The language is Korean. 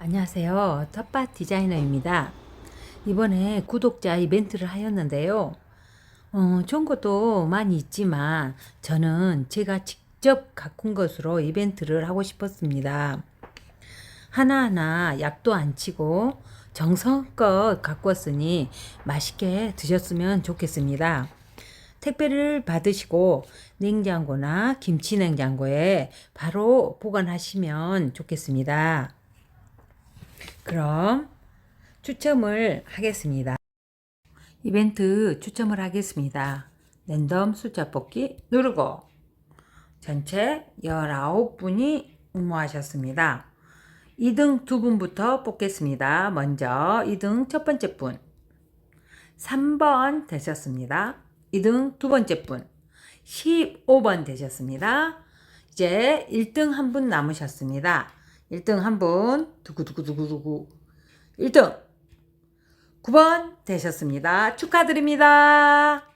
안녕하세요. 텃밭 디자이너입니다. 이번에 구독자 이벤트를 하였는데요. 어, 좋은 것도 많이 있지만 저는 제가 직접 가꾼 것으로 이벤트를 하고 싶었습니다. 하나하나 약도 안 치고 정성껏 가꾸었으니 맛있게 드셨으면 좋겠습니다. 택배를 받으시고 냉장고나 김치 냉장고에 바로 보관하시면 좋겠습니다. 그럼 추첨을 하겠습니다. 이벤트 추첨을 하겠습니다. 랜덤 숫자 뽑기 누르고 전체 19분이 응모하셨습니다. 2등 두 분부터 뽑겠습니다. 먼저 2등 첫 번째 분 3번 되셨습니다. 2등 두 번째 분 15번 되셨습니다. 이제 1등 한 분 남으셨습니다. 1등 한 분, 두구두구두구두구. 1등 9번 되셨습니다. 축하드립니다.